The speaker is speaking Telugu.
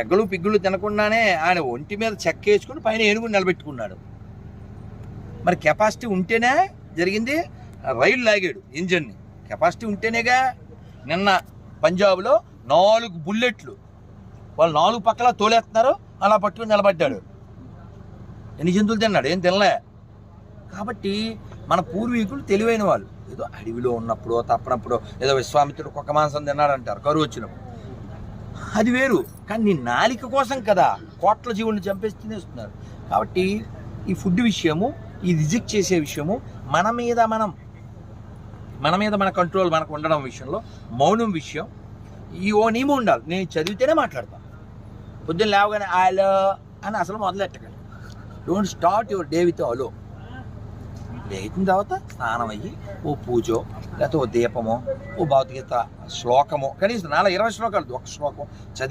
ఎగ్గలు పిగ్గులు తినకుండానే ఆయన ఒంటి మీద చెక్క వేసుకుని పైన ఏనుగుని నిలబెట్టుకున్నాడు. మరి కెపాసిటీ ఉంటేనే జరిగింది రైలు లాగాడు ఇంజన్ని. కెపాసిటీ ఉంటేనేగా నిన్న పంజాబ్లో నాలుగు బుల్లెట్లు వాళ్ళు నాలుగు పక్కల తోలేస్తున్నారు అలా పట్టుకుని నిలబడ్డాడు. ఎన్ని జంతువులు తిన్నాడు? ఏం తినలే. కాబట్టి మన పూర్వీకులు తెలివైన వాళ్ళు. ఏదో అడవిలో ఉన్నప్పుడో తప్పనప్పుడు ఏదో విశ్వామిత్రుడు కుక్క మాంసం తిన్నాడు అంటారు కరువు వచ్చినప్పుడు. అది వేరు. కానీ నీ నాలిక కోసం కదా కోట్ల జీవుల్ని చంపేసి తినేస్తున్నారు కాబట్టి ఈ ఫుడ్ విషయము ఈ రిజెక్ట్ చేసే విషయము మన మీద మనం మన మీద మన కంట్రోల్ మనకు ఉండడం విషయంలో మౌనం విషయం ఈ ఓ నియమం ఉండాలి. నేను చదివితేనే మాట్లాడతాను పొద్దున్న లేవగానే ఆలో అని అసలు మొదలెట్టకండి. Don't start your day with అలో లేచిన తర్వాత స్నానం అయ్యి ఓ పూజో లేకపోతే ఓ దీపమో ఓ భౌతికత శ్లోకమో కనీసం నాలుగు ఇరవై శ్లోకాలు ఒక శ్లోకం చదివి